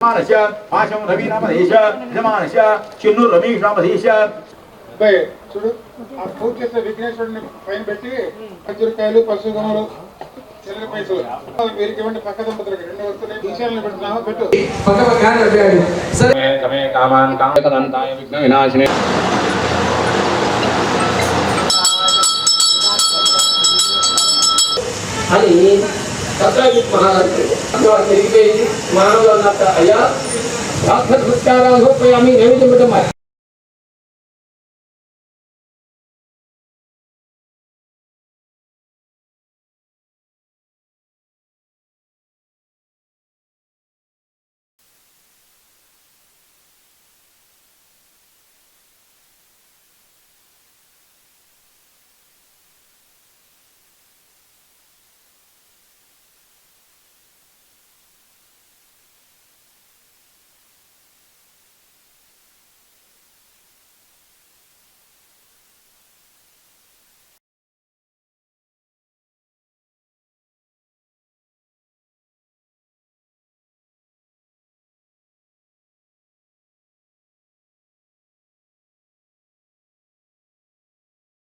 ఆశం రవీనామధేశ యజమానస్య చిన్ను రమేష్ అబ్బాయి చూడు ఆ పూజ చేసే విఘ్నేశ్వరుడిని పైన పెట్టి ఖర్జూరకాయలు పశుగములు చిల్లర పైసలు. వీరికి ఇవ్వండి పక్క దంపతులకి రెండు వస్తున్నాయి విషయాలను పెడుతున్నామా పెట్టు. పక్క పక్క పెట్టాడు సరే. తమే కామాన్ కామకదంతాయ విఘ్న వినాశినే. అని సత్రాజిత్ మహారాజు తిరిగిపోయి మానవులు అన్నట్టు అయ్యా. రాక్షస కృత్యాలను పోయి నైవేద్యం పెట్టమని